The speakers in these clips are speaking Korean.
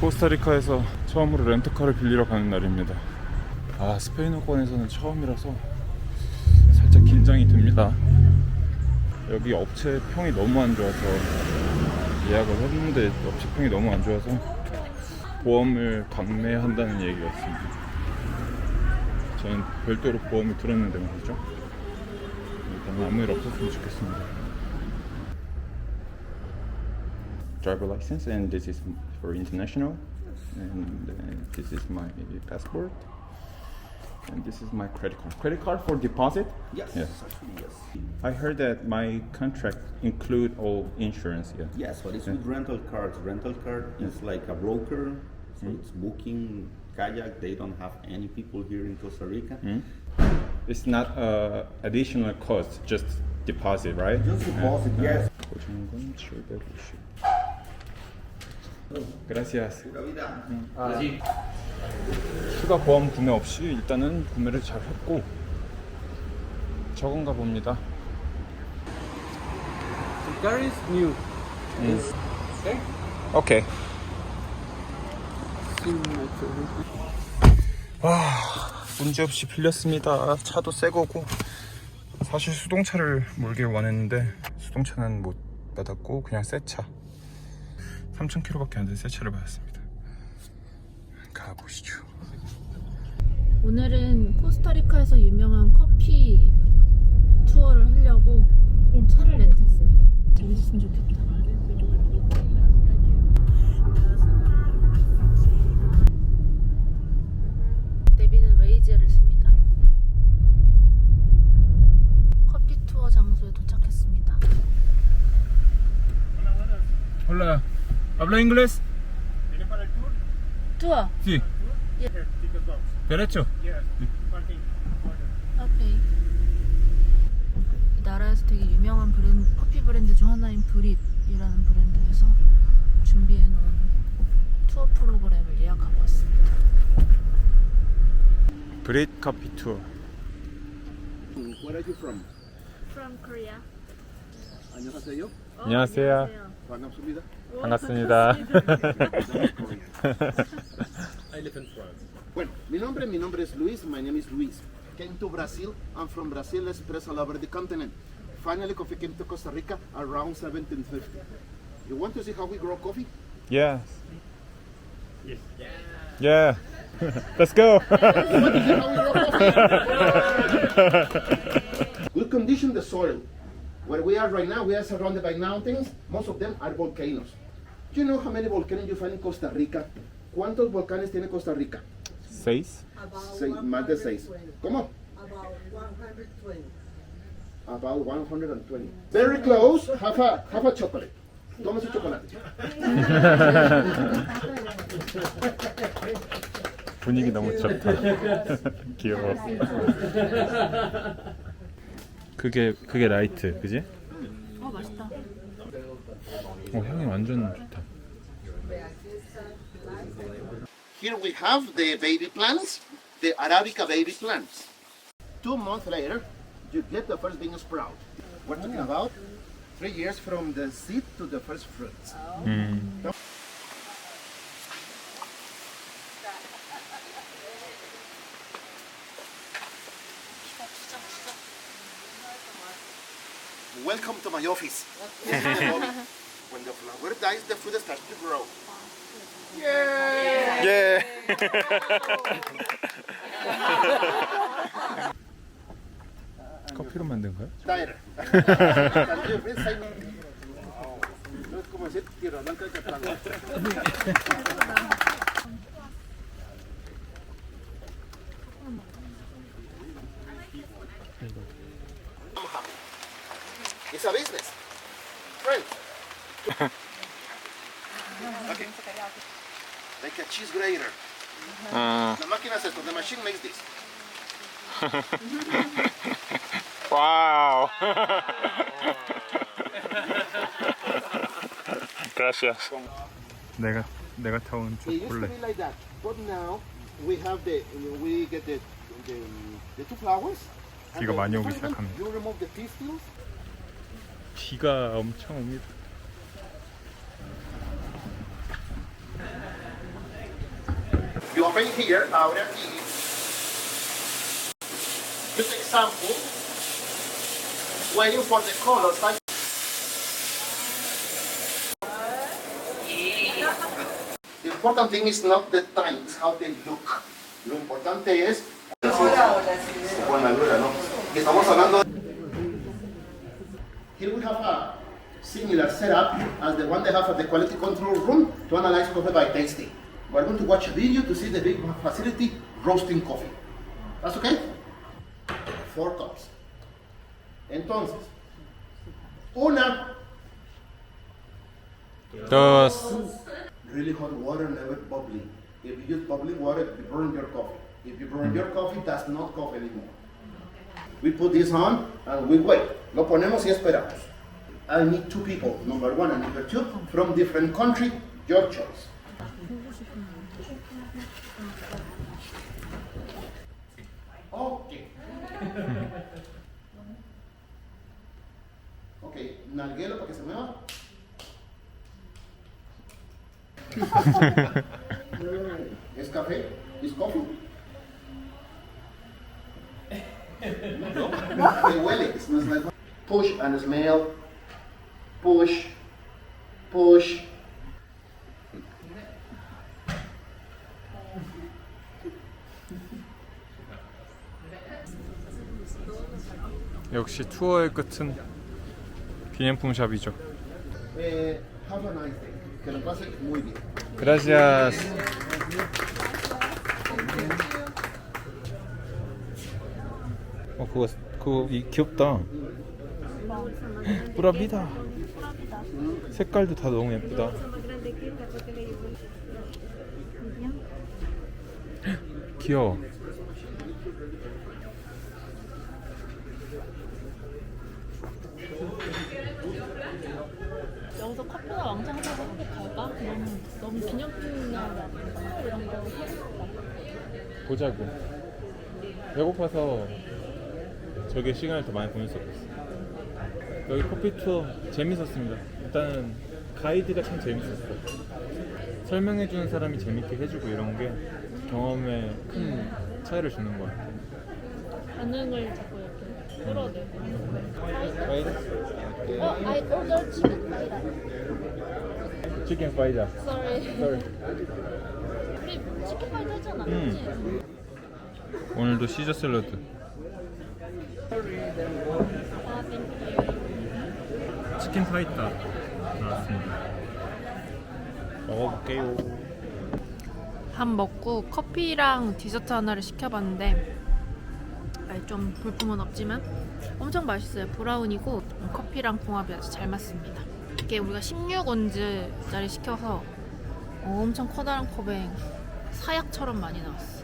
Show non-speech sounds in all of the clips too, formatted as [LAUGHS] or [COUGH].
코스타리카에서 처음으로 렌트카를 빌리러 가는 날입니다. 아 스페인어권에서는 처음이라서 살짝 긴장이 됩니다. 여기 업체 평이 너무 안 좋아서 예약을 했는데 업체 평이 너무 안 좋아서 보험을 강매한다는 얘기가 있습니다. 저는 별도로 보험을 들었는데 말이죠. 일단 아무 일 없었으면 좋겠습니다. driver license and this is for international and uh, this is my passport and this is my credit card credit card for deposit Yes, Yes. yes. i heard that my contract include all insurance yeah Yes, but it's with rental cards. Rental card is like a broker, so it's booking kayak. They don't have any people here in Costa Rica. it's not uh, additional cost just deposit right Just deposit, yes. 고정금 750 gracias 추가 보험 구매 없이 일단은 구매를 잘 했고 저건가 봅니다. The car is new. It's okay. 오케이 와 문제없이 빌렸습니다. 차도 새 거고. 사실 수동차를 몰길 원했는데 수동차는 못 받았고 그냥 새 차 3,000km밖에 안 된 새 차를 받았습니다. 가보시죠. 오늘은 코스타리카에서 유명한 커피 투어를 하려고 ¿habla inglés? 투어. Sí. Derecho. 오케이. 이 나라에서 되게 유명한 브랜드, 커피 브랜드 중 하나인 브릿이라는 브랜드에서 준비해 놓은 투어 프로그램을 예약하고 왔습니다. 브릿 커피 투어. Where are you from? From Korea. 안녕하세요. 안녕하세요. 반갑습니다. 반갑습니다. [LAUGHS] I live in France. Bueno, mi nombre, mi nombre es Luis. My name is Luis. Came to Brazil. I'm from Brazil. Express all over the continent. Finally, coffee came to Costa Rica around 1750. You want to see how we grow coffee? yes. Yeah. [LAUGHS] Let's go. Good [LAUGHS] condition the soil. Where we are right now, we are surrounded by mountains. Most of them are volcanoes. Do you know how many volcanoes you find in Costa Rica? ¿Cuántos volcanes tiene Costa Rica? Seis. Seis, más de seis. ¿Cómo? About 120. About 120. Very close. Half a, half a chocolate. Toma su chocolate. 분위기 너무 좋다. 귀여워. 그게 그게 라이트, 그지? 어 맛있다. 어 향이 완전 좋다. Here we have the baby plants, the Arabica baby plants. Two months later, you get the first bean sprout. We're talking about three years from the seed to the first fruits. Welcome to my office. When the flower dies, the fruit starts to grow. Yay! 예. 커피로 만든 거야? Tyler. No es como decir tierra blanca de Cataluña. It's a business. Right. [LAUGHS] okay. Like a cheese grater. 아, La máquina hace esto. The machine makes this. [LAUGHS] 와우. [LAUGHS] Gracias. 내가 내가 타온 It used to 초콜릿. be like that, but now we have the we get the the, the two flowers. and 비가 then 많이 you 오기 find them, 시작합니다. You remove the pistils. 비가 엄청 옵니다. You open here, abre aquí. You take sample, waiting for the color. Like The important thing is not the time, it's how they look. Lo importante es... Buena luna, ¿no? Que estamos hablando... Here we have a similar setup as the one they have at the quality control room to analyze coffee by tasting. We're going to watch a video to see the big facility roasting coffee. That's okay? Four cups. Entonces, una dos really hot water, never bubbling. If you use bubbling water, you burn your coffee. If you burn your coffee, that's not coffee anymore. We put this on and we wait. Lo ponemos y esperamos. I need two people, number one and number two, from different country, your choice. Okay. [LAUGHS] ok, nalguelo para que se mueva. [LAUGHS] ¿Es café? ¿Es coffee? [LAUGHS] No, no, huele. It smells like push and smell. Push, push. 역시 투어의 끝은 기념품 샵이죠 Eh, have a nice day. Que lo pase muy bien. Gracias. 어 그거 그거 이, 귀엽다. 뿌라비다. 색깔도 다 너무 예쁘다. 귀여워. 여기서 커피나 왕창 사서 한국 갈까? 너무 너무 기념품이나 이런 거 사고 싶다. 보자고. 배고파서 저게 시간을 더 많이 보낼 수 없었어. 여기 커피 투어 재밌었습니다. 일단은 가이드가 참 재밌었어. 설명해주는 사람이 재밌게 해주고 이런 게 경험에 큰 차이를 주는 것 같아. 반응을 자꾸 이렇게 끌어내고. 가이드? 어, I ordered chicken paella. 치킨 파이자. Sorry. 우리 치킨 파이 했잖아. 음. 그치? 오늘도 시저 샐러드. 치킨 파이타 나왔습니다. 먹어볼게요. 밥 먹고 커피랑 디저트 하나를 시켜봤는데 아니, 좀 볼품은 없지만 엄청 맛있어요. 브라운이고 커피랑 궁합이 아주 잘 맞습니다. 이게 우리가 16온즈짜리 시켜서 엄청 커다란 컵에 사약처럼 많이 나왔어.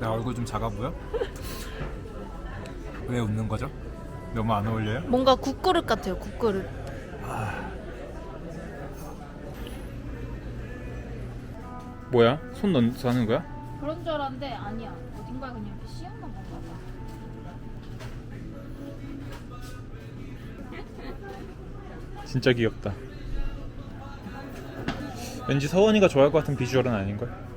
내 얼굴 좀 작아 보여? 왜 웃는 거죠? 너무 안 어울려요? 뭔가 국그릇 같아요. 국그릇. 뭐야? 손 넣어서 하는 거야? 그런 줄 알았는데 아니야. 어딘가에 그냥 이렇게 씌우는 건가 봐. 진짜 귀엽다. 왠지 서원이가 좋아할 것 같은 비주얼은 아닌걸?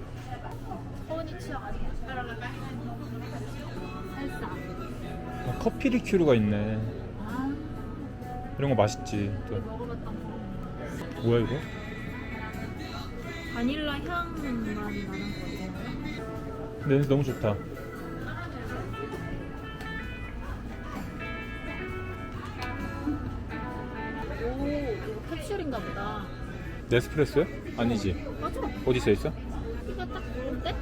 커피 리큐르가 있네. 아, 이런 거 맛있지. 또. 뭐야 이거? 바닐라 향만 나는 거. 냄새 너무 좋다. 오, 이거 캡슐인가 보다. 네스프레소야? 아니지. 맞아. 어디 써 있어? 이거 딱 좋은데?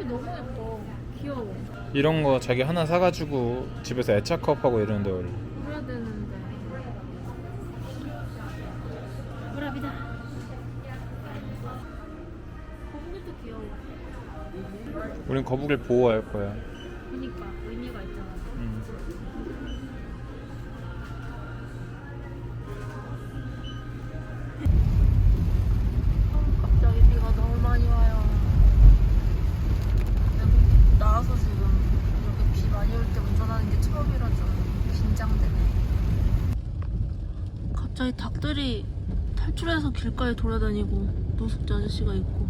컵이 너무 예뻐. 귀여워. 이런 거 자기 하나 사가지고 집에서 애착컵 하고 이러는데 원래. 그래야 되는데. 브라비다. 거북이도 귀여워. 우린 거북이를 보호할 거야. 그니까 의미가 있잖아. 갑자기 닭들이 탈출해서 길가에 돌아다니고 노숙자 아저씨가 있고. 꽁